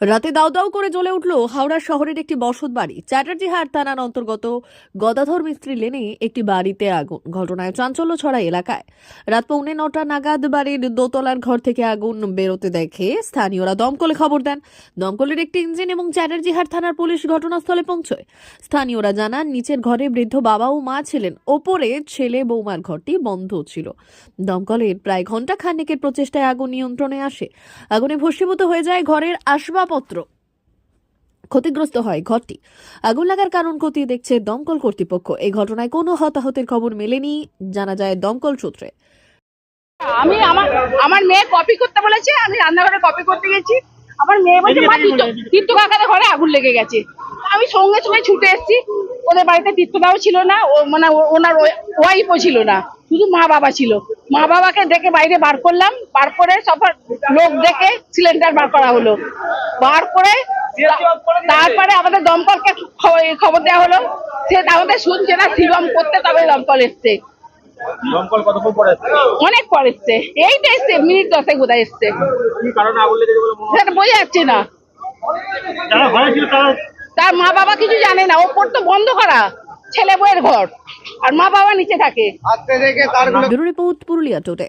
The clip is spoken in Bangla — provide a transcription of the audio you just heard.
রাতে দাউ দাউ করে জ্বলে উঠল হাওড়া শহরের একটি বসত বাড়ি চ্যাটার্জি হাট থানার অন্তর্গত গদাধর মিস্ত্রি লেনে একটি বাড়িতে আগুন। ঘটনায় চাঞ্চল্য ছড়া এলাকায়। রাত পৌনে নটা নাগাদ বাড়ির দোতলার ঘর থেকে আগুন বেরোতে দেখে স্থানীয়রা দমকলে খবর দেন। দমকলের একটি ইঞ্জিন এবং চ্যাটার্জি হাট থানার পুলিশ ঘটনাস্থলে পৌঁছয়। স্থানীয়রা জানান, নিচের ঘরে বৃদ্ধ বাবা ও মা ছিলেন। ওপরে ছেলে বৌমার ঘরটি বন্ধ ছিল। দমকলের প্রায় ঘণ্টা খানেকের প্রচেষ্টায় আগুন নিয়ন্ত্রণে আসে। আগুনে ভস্মীভূত হয়ে যায় ঘরের আসবাবপত্র ক্ষতিগ্রস্ত হয় ঘরটি। আগুন লাগার কারণ খতিয়ে দেখছে দমকল কর্তৃপক্ষ। এই ঘটনায় কোনো হতাহতের খবর মেলেনি, জানা যায় দমকল সূত্রে। আমি আমার আমার মেয়ে কপি করতে বলেছে, আমি রান্নাঘরে কপি করতে গেছি। আমার মেয়ে বলছে, মা, তীর্থ তীর্থ কাকাদের ঘরে আগুন লেগে গেছে। আমি সঙ্গে সঙ্গে ছুটে এসেছি। ওদের বাড়িতে তীর্থদাও ছিল না মানে ওনার ওয়াইফও ছিল না, শুধু মা বাবা ছিল। মা বাবাকে ডেকে বাইরে বার করলাম বার করে সব লোক ডেকে সিলিন্ডার বার করা হলো। বার করে তারপরে আমাদের দমকলকে খবর দেওয়া হলো সে আমাদের শুনছে না শিবম করতে তবে দমকল এসছে? অনেক পর এসছে? এই তো এসছে। মিনিট দশেক বোধহয় এসছে? সেটা বোঝা যাচ্ছে না। তারা মা বাবা কিছু জানে না ওপর তো বন্ধ করা ছেলে বউয়ের ঘর। আর মা বাবা নিচে থাকে। Bureau report Purulia today.